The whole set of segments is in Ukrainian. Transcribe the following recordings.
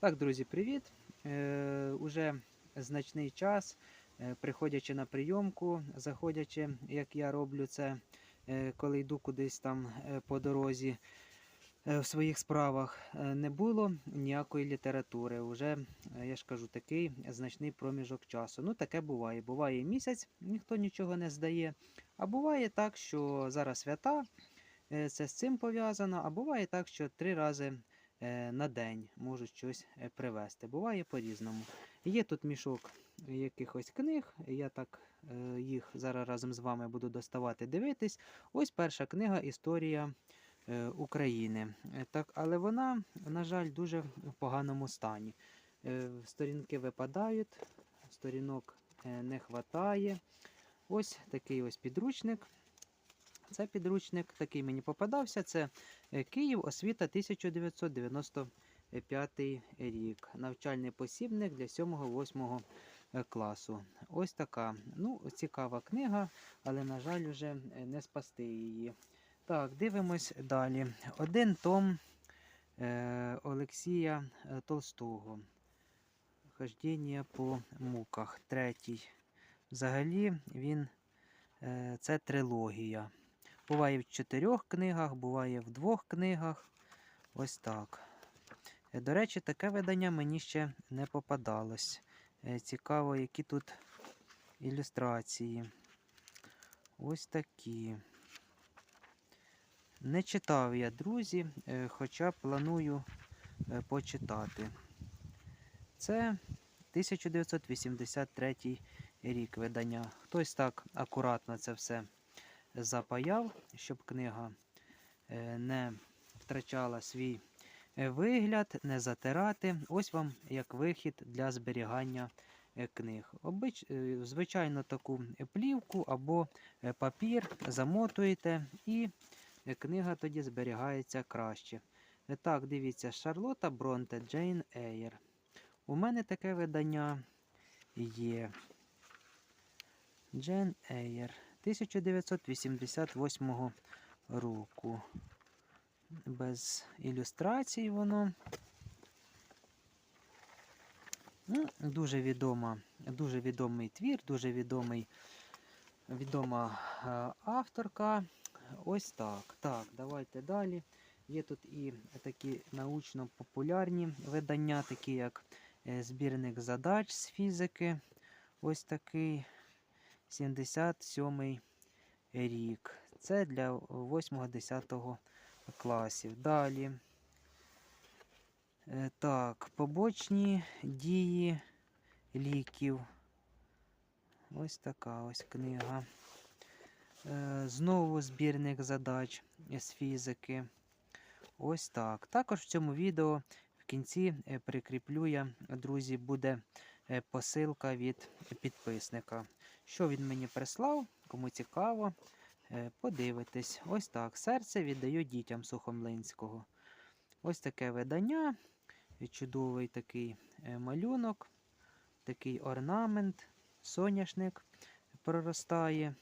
Так, друзі, привіт. Е, уже значний час, е, приходячи на прийомку, заходячи, як я роблю це, е, коли йду кудись там е, по дорозі в своїх справах, не було ніякої літератури. Уже, я ж кажу, такий значний проміжок часу. Ну, таке буває. Буває місяць, ніхто нічого не здає. А буває так, що зараз свята, це з цим пов'язано, а буває так, що три рази на день можуть щось е, привезти. Буває по-різному. Є тут мішок якихось книг. Я так е, їх зараз разом з вами буду доставати, дивитись. Ось перша книга Історія е, України. Е, Так, але вона, на жаль, дуже в поганому стані. Е, Сторінки випадають, сторінок е, не вистачає. Ось такий ось підручник. Це підручник, такий мені попадався. Це е, Київ, освіта 1995 рік. Навчальний посібник для 7-8 класу. Ось така. Ну, цікава книга, але, на жаль, вже е, не спасти її. Так, дивимось далі. Один том е, Олексія е, Толстого. Хождіння по муках. Третій. Взагалі він е, це трилогія. Буває в чотирьох книгах, буває в двох книгах. Ось так. Е, До речі, таке видання мені ще не попадалось. Е, Цікаво, які тут ілюстрації. Ось такі. Не читав я, друзі, е, хоча планую почитати. Це 1983 рік видання. Хтось так акуратно це все запаяв, щоб книга е, не втрачала свій е, вигляд, не затирати. Ось вам як вихід для зберігання е, книг. Обич, звичайно, таку плівку або папір замотуєте, і книга тоді зберігається краще. Так, дивіться, Шарлота Бронте Джейн Ейр. У мене таке видання є. Джен Ейер 1988 року. Без ілюстрацій воно. Ну, дуже відома, дуже відомий твір, дуже відомий, відома е, авторка. Ось так. Так, давайте далі. Є тут і такі научно-популярні видання, такі як е, збірник задач з фізики. Ось такий 77 рік. Це для 8-10 класів. Далі. Е, Так, побочні дії ліків. Ось така ось книга. Е, Знову збірник задач з фізики. Ось так. Також в цьому відео в кінці е, прикріплю я, друзі, буде посилка від підписника. Що він мені прислав, кому цікаво, е, подивитись. Ось так. Серце віддаю дітям Сухомлинського. Ось таке видання. Чудовий такий е, малюнок, такий орнамент, соняшник проростає,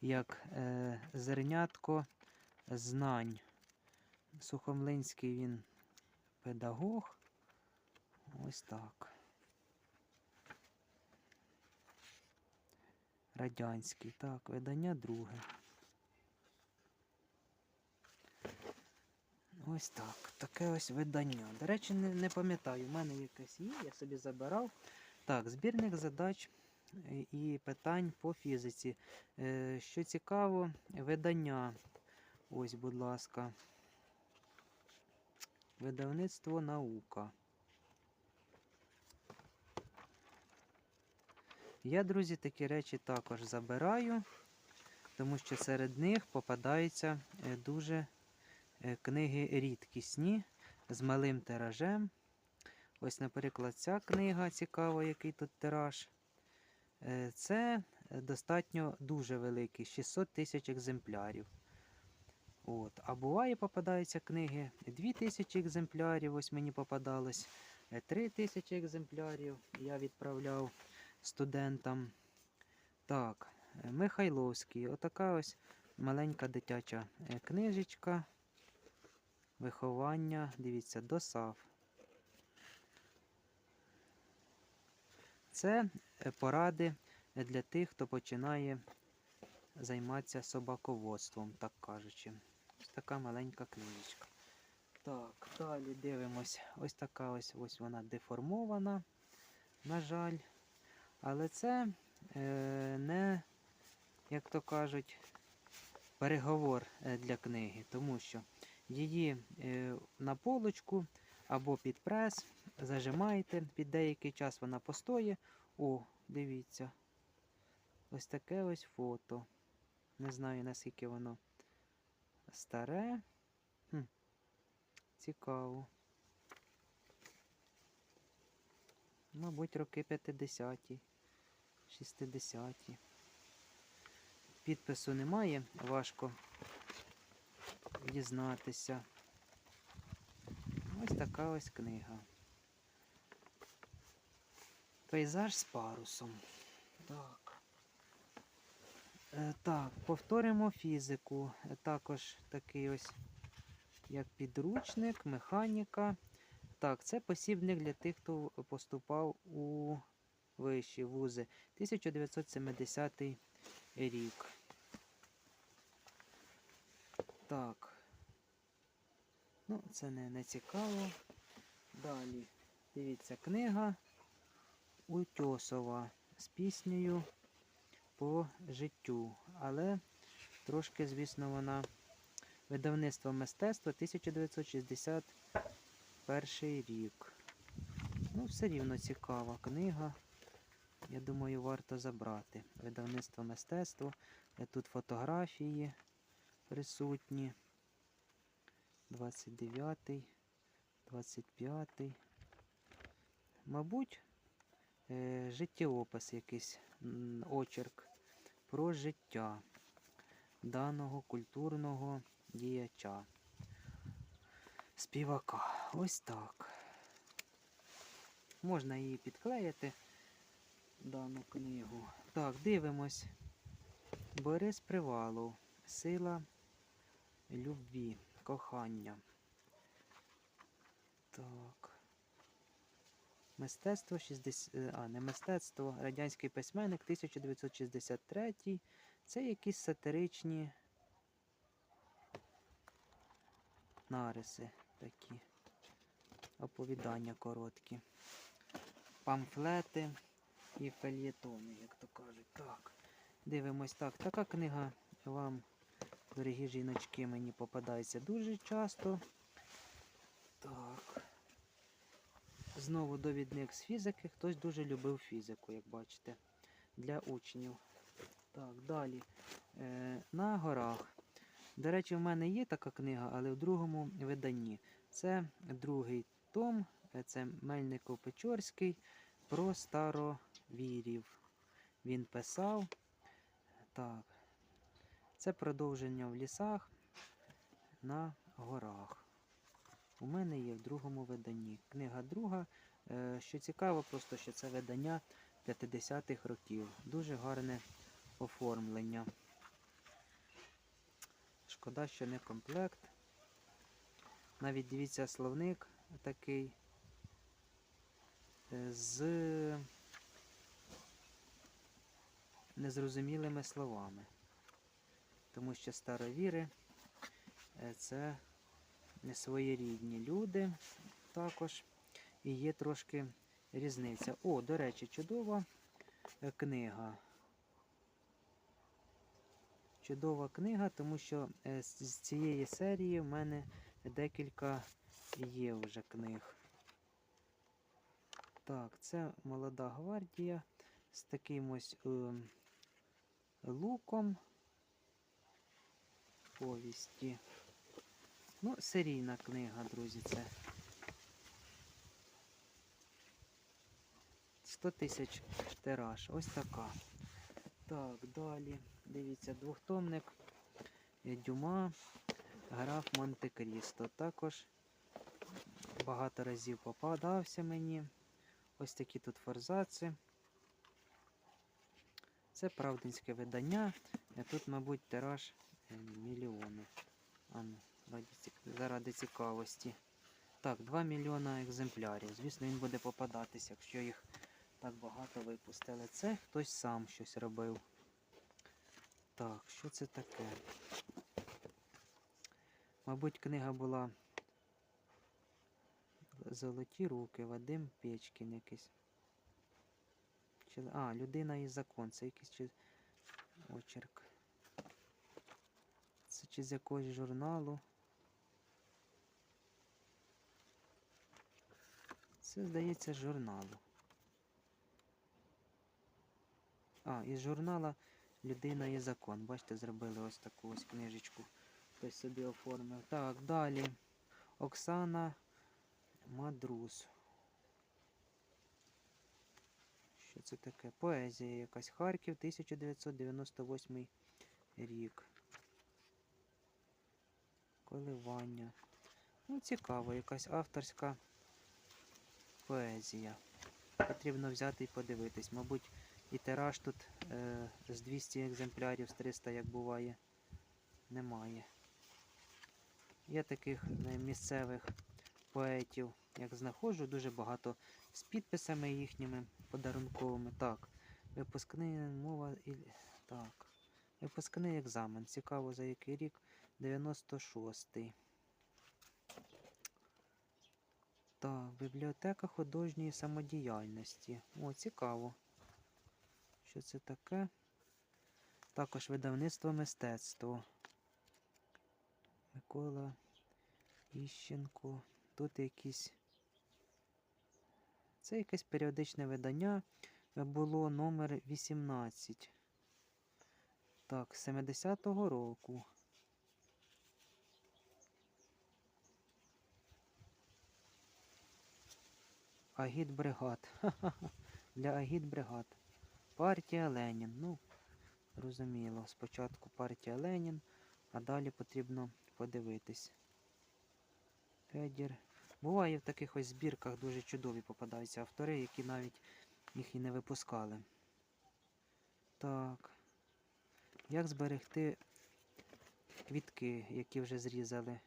як е, зернятко знань. Сухомлинський він педагог. Ось так. Радянський. Так, видання друге. Ось так. Таке ось видання. До речі, не, не пам'ятаю, у мене якесь є, я собі забирав. Так, збірник задач е, і питань по фізиці. Е, Що цікаво, видання. Ось, будь ласка. Видавництво наука. Я, друзі, такі речі також забираю, тому що серед них попадаються е, дуже е, книги рідкісні з малим тиражем. Ось, наприклад, ця книга цікава, який тут тираж. Е, Це достатньо дуже великий, 600 тисяч екземплярів. От. А буває, попадаються книги 2000 екземплярів, ось мені попадалось 3000 екземплярів. Я відправляв студентам. Так, Михайловський. Отака ось маленька дитяча е, книжечка. Виховання, дивіться, досав. Це е, поради для тих, хто починає займатися собаководством, так кажучи. Ось така маленька книжечка. Так, далі дивимось. Ось така ось, ось вона деформована, на жаль. Але це е, не, як то кажуть, переговор е, для книги, тому що її е, на полочку або під прес зажимаєте, під деякий час вона постоє. О, дивіться. Ось таке ось фото. Не знаю, наскільки воно старе. Хм. Цікаво. Мабуть, роки 50-ті, 60-ті. Підпису немає, важко дізнатися. Ось така ось книга. Пейзаж з парусом. Так. Е, так, повторимо фізику. Також такий ось як підручник, механіка. Так, це посібник для тих, хто поступав у вищі вузи. 1970 рік. Так. Ну, це не, не цікаво. Далі. Дивіться, книга Утьосова з піснею по життю. Але трошки, звісно, вона видавництво мистецтва 1961 рік. Ну, все рівно цікава книга. Я думаю, варто забрати. Видавництво мистецтва. Е, Тут фотографії присутні. 29, 25. Мабуть, е, життєопис якийсь очерк про життя даного культурного діяча. Співака. Ось так. Можна її підклеїти, дану книгу. Так, дивимось. Борис Привалов. Сила любві, кохання. Так. Мистецтво 60... е, А, не мистецтво, радянський письменник 1963. Це якісь сатиричні нариси такі. Оповідання короткі. Памфлети і фельєтони, як то кажуть. Так. Дивимось так. Така книга вам, дорогі жіночки, мені попадається дуже часто. Так. Знову довідник з фізики. Хтось дуже любив фізику, як бачите, для учнів. Так, далі. Е, на горах. До речі, в мене є така книга, але в другому виданні. Це другий том, е, це Мельников Печорський про старовірів. Він писав. Так. Це продовження в лісах на горах. У мене є в другому виданні. Книга друга. Е, Що цікаво, просто що це видання 50-х років. Дуже гарне оформлення. Шкода, що не комплект. Навіть дивіться словник такий е, з незрозумілими словами. Тому що старовіри е, це не своєрідні люди також. І є трошки різниця. О, до речі, чудова е, книга. Чудова книга, тому що е, з цієї серії в мене декілька є вже книг. Так, це молода гвардія з таким ось е, луком повісті. Ну, серійна книга, друзі, це. 100 тисяч тираж. Ось така. Так, далі. Дивіться, двохтомник Дюма, граф Монте-Крісто. Також багато разів попадався мені. Ось такі тут форзаци. Це правдинське видання. Е, Тут, мабуть, тираж е, мільйони. Ну, заради цікавості. Так, 2 мільйона екземплярів. Звісно, він буде попадатися, якщо їх так багато випустили. Це хтось сам щось робив. Так, що це таке? Мабуть, книга була Золоті руки, Вадим Печкін якийсь. Чи... А, людина і закон. Це якийсь чи... очерк. Це чи з якогось журналу. Це, здається, з журналу. А, із журнала Людина і закон. Бачите, зробили ось таку ось книжечку. Хтось собі оформив. Так, далі. Оксана Мадрус. Що це таке? Поезія якась. Харків, 1998 рік. Коливання. Ну, цікаво, якась авторська поезія. Потрібно взяти і подивитись. Мабуть, і тираж тут е, з 200 екземплярів, з 300, як буває, немає. Я таких е, місцевих поетів, як знаходжу, дуже багато з підписами їхніми подарунковими. Так, випускний мова і. Так. Випускний екзамен. Цікаво, за який рік? 96-й. Так, бібліотека художньої самодіяльності. О, цікаво. Що це таке? Також видавництво мистецтво. Микола Іщенко. Тут якісь. Це якесь періодичне видання. Було номер 18. Так, 70-го року. Агітбригад. Для агітбригад. Партія Ленін. Ну, зрозуміло. Спочатку партія Ленін, а далі потрібно подивитись. Федір. Буває в таких ось збірках дуже чудові попадаються автори, які навіть їх і не випускали. Так. Як зберегти квітки, які вже зрізали?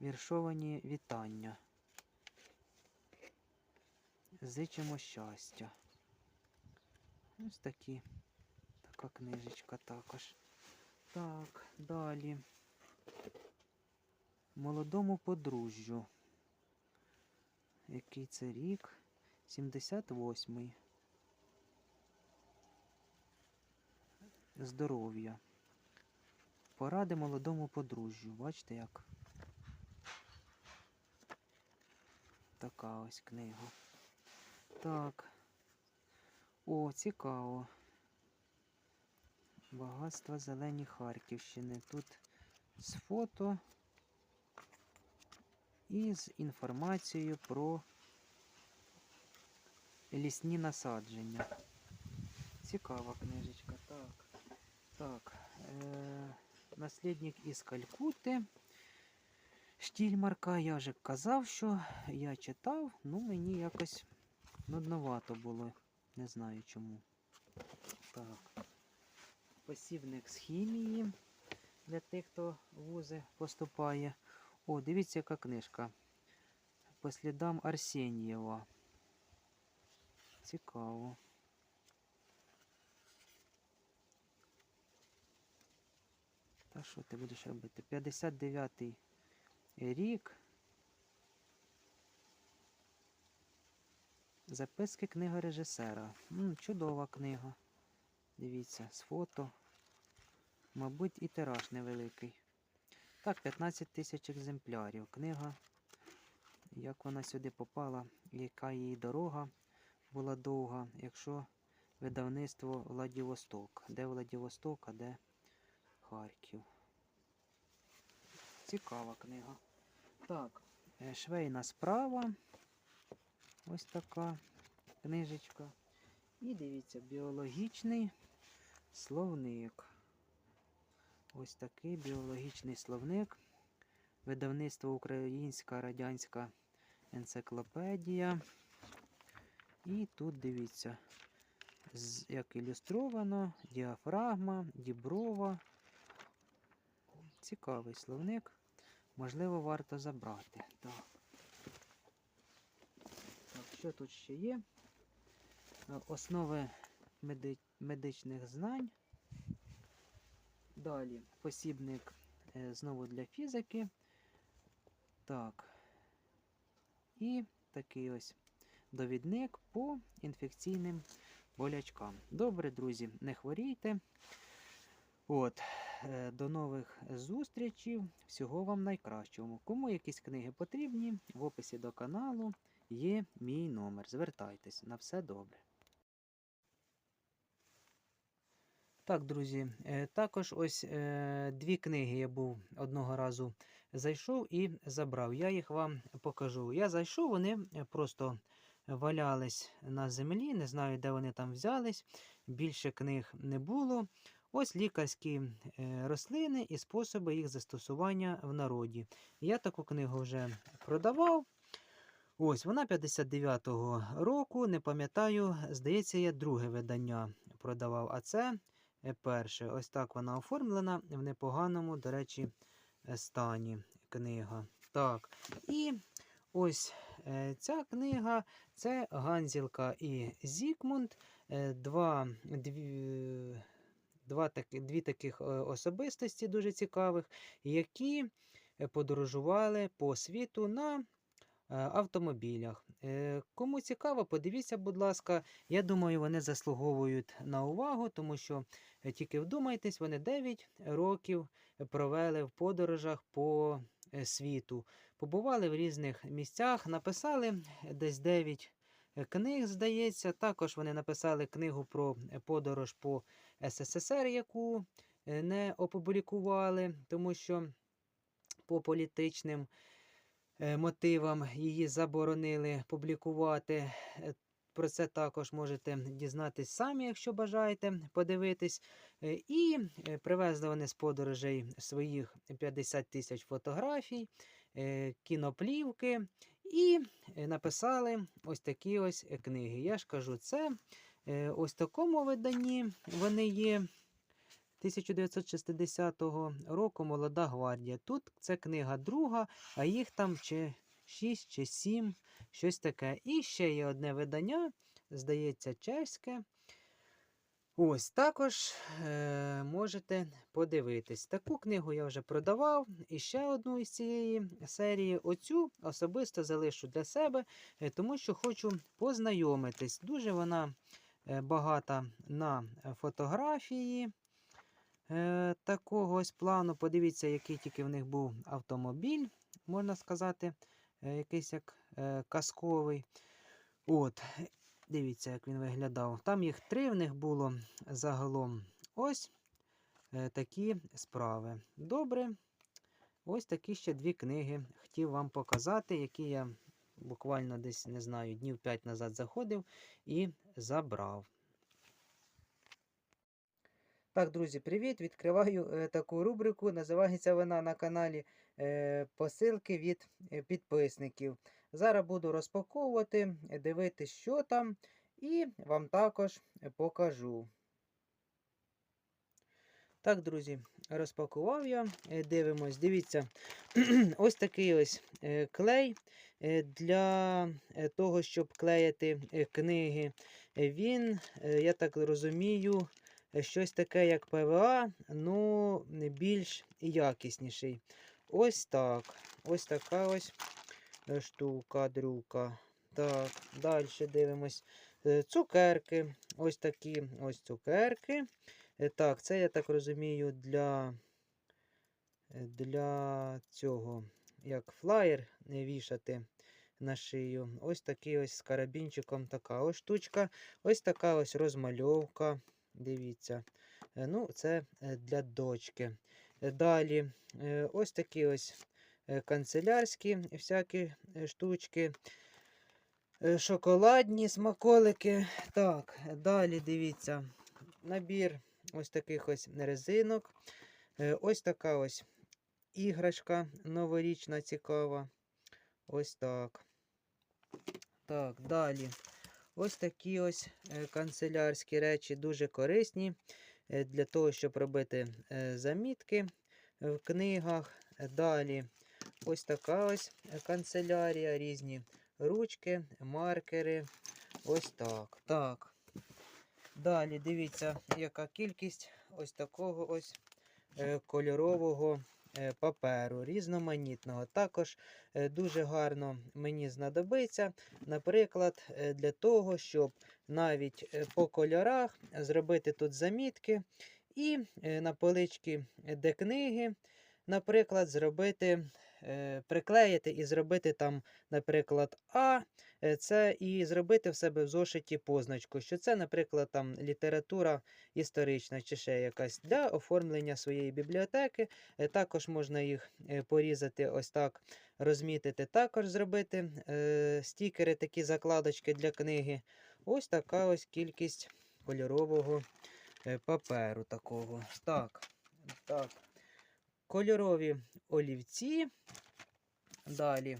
Віршовані вітання. Зичимо щастя. Ось такі. Така книжечка також. Так, далі. Молодому подружжю. Який це рік? 78-й. Здоров'я. Поради молодому подружжю. Бачите як? Така ось книга. Так. О, цікаво. Багатство зелені Харківщини. Тут з фото і з інформацією про лісні насадження. Цікава книжечка. Так. Так. Е- Наслідник із Калькути. Штільмарка, я вже казав, що я читав, ну мені якось нудновато було. Не знаю чому. Так. Посівник з хімії для тих, хто в вузи поступає. О, дивіться, яка книжка. По слідам Арсеньєва. Цікаво. Та що ти будеш робити? 59-й рік. Записки книга режисера. М, чудова книга. Дивіться, з фото. Мабуть, і тираж невеликий. Так, 15 тисяч екземплярів. Книга. Як вона сюди попала, яка її дорога була довга, якщо видавництво Владивосток. Де Владивосток, а де Харків. Цікава книга. Так, е, швейна справа. Ось така книжечка. І дивіться, біологічний словник. Ось такий біологічний словник. Видавництво Українська Радянська енциклопедія. І тут дивіться, як ілюстровано, діафрагма, діброва. Цікавий словник. Можливо, варто забрати. Так. Що тут ще є? Е, Основи медичних знань. Далі посібник е, знову для фізики. Так. І такий ось довідник по інфекційним болячкам. Добре, друзі, не хворійте. От, е, до нових зустрічей. Всього вам найкращого. Кому якісь книги потрібні, в описі до каналу є мій номер. Звертайтесь. На все добре. Так, друзі, е, також ось е, дві книги я був одного разу зайшов і забрав. Я їх вам покажу. Я зайшов, вони е, просто валялись на землі, не знаю, де вони там взялись. Більше книг не було. Ось лікарські рослини і способи їх застосування в народі. Я таку книгу вже продавав. Ось вона 59-го року. Не пам'ятаю, здається, я друге видання продавав. А це перше. Ось так вона оформлена в непоганому, до речі, е, стані книга. Так. І ось е, ця книга це Ганзілка і Зікмунд. Е, Два, дві, два дві таких е, особистості дуже цікавих, які е, подорожували по світу на е, автомобілях. Е, Кому цікаво, подивіться, будь ласка. Я думаю, вони заслуговують на увагу, тому що е, тільки вдумайтесь, вони 9 років провели в подорожах по е, світу. Побували в різних місцях, написали десь 9 книг, здається. Також вони написали книгу про е, подорож по СССР, яку е, не опублікували, тому що по політичним е, мотивам її заборонили публікувати. Е, Про це також можете дізнатись самі, якщо бажаєте подивитись. Е, І е, привезли вони з подорожей своїх 50 тисяч фотографій, е, кіноплівки і е, написали ось такі ось е, книги. Я ж кажу, це е, ось такому виданні вони є. 1960 року Молода гвардія. Тут це книга друга, а їх там чи 6 чи 7, щось таке. І ще є одне видання, здається, чеське. Ось також е, можете подивитись. Таку книгу я вже продавав. І ще одну із цієї серії. Оцю особисто залишу для себе, е, тому що хочу познайомитись. Дуже вона е, багата на е, фотографії. Е, такого ось плану. Подивіться, який тільки в них був автомобіль, можна сказати, е, якийсь як е, казковий. От, дивіться, як він виглядав. Там їх три в них було загалом. Ось е, такі справи. Добре. Ось такі ще дві книги хотів вам показати, які я буквально десь, не знаю, днів 5 назад заходив і забрав. Так, друзі, привіт! Відкриваю е, таку рубрику. Називається вона на каналі е, Посилки від е, підписників. Зараз буду розпаковувати, дивитись, що там, і вам також покажу. Так, друзі, розпакував я. Е, Дивимось, дивіться, ось такий ось е, клей для того, щоб клеїти книги. Він, я так розумію, щось таке, як ПВА, ну більш якісніший. Ось так. Ось така ось е, штука, дрюка. Так, далі дивимось. Е, Цукерки. Ось такі ось цукерки. Е, Так, це я так розумію для, для цього, як флаєр вішати на шию. Ось такий ось з карабінчиком така ось штучка. Ось така ось розмальовка. Дивіться. Е, Ну, це е, для дочки. Е, Далі ось такі ось канцелярські всякі штучки. Шоколадні смаколики. Так, далі дивіться. Набір ось таких ось резинок. Ось така ось іграшка новорічна цікава. Ось так. Так, далі. Ось такі ось е, канцелярські речі дуже корисні е, для того, щоб робити е, замітки в книгах. Далі ось така ось канцелярія, різні ручки, маркери. Ось так. Так. Далі дивіться, яка кількість ось такого ось кольорового паперу, різноманітного. Також е, дуже гарно мені знадобиться, наприклад, е, для того, щоб навіть е, по кольорах зробити тут замітки і е, на полички, е, де книги, наприклад, зробити, е, приклеїти і зробити там, наприклад, А, е, це і зробити в себе в зошиті позначку, що це, наприклад, там література історична чи ще якась для оформлення своєї бібліотеки. Е, Також можна їх е, порізати ось так, розмітити, також зробити е, стікери, такі закладочки для книги. Ось така ось кількість кольорового е, паперу такого. Так, так. Кольорові олівці. Далі.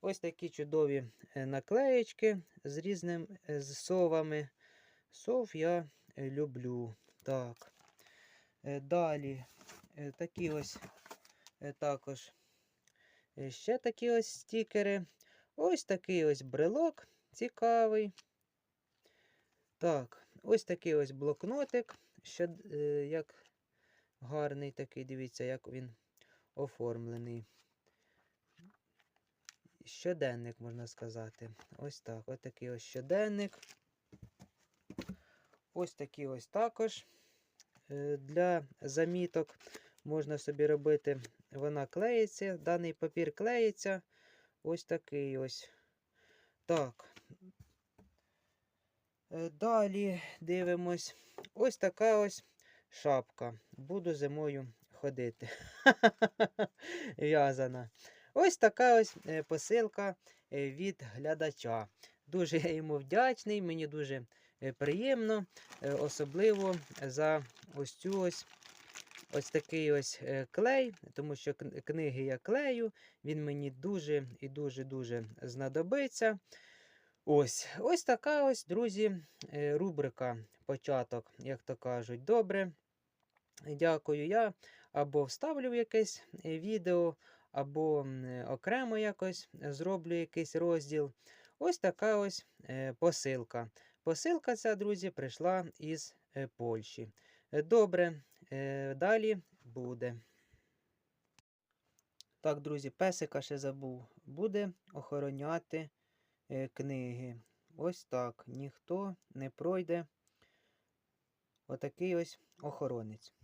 Ось такі чудові е, наклеєчки з різним е, з совами. Сов я е, люблю. Так. Далі такі ось також ще такі ось стікери. Ось такий ось брелок цікавий. Так, ось такий ось блокнотик. Е, як гарний такий, дивіться, як він оформлений. Щоденник, можна сказати. Ось так. Ось такий ось щоденник. Ось такий ось також. Е, Для заміток можна собі робити. Вона клеїться, даний папір клеїться. Ось такий ось. Так. Е, Далі дивимось. Ось така ось шапка. Буду зимою ходити. В'язана. Ось така ось е, посилка е, від глядача. Дуже я йому вдячний, мені дуже е, приємно, особливо за ось цю ось. Ось такий ось клей, тому що книги я клею, він мені дуже і дуже-дуже знадобиться. Ось, ось така ось, друзі, рубрика початок, як то кажуть. Добре. Дякую. Я або вставлю якесь відео, або е, окремо якось зроблю якийсь розділ. Ось така ось е, посилка. Посилка ця, друзі, прийшла із е, Польщі. Е, Добре, е, далі буде. Так, друзі, песика ще забув. Буде охороняти е, книги. Ось так. Ніхто не пройде. Отакий ось охоронець.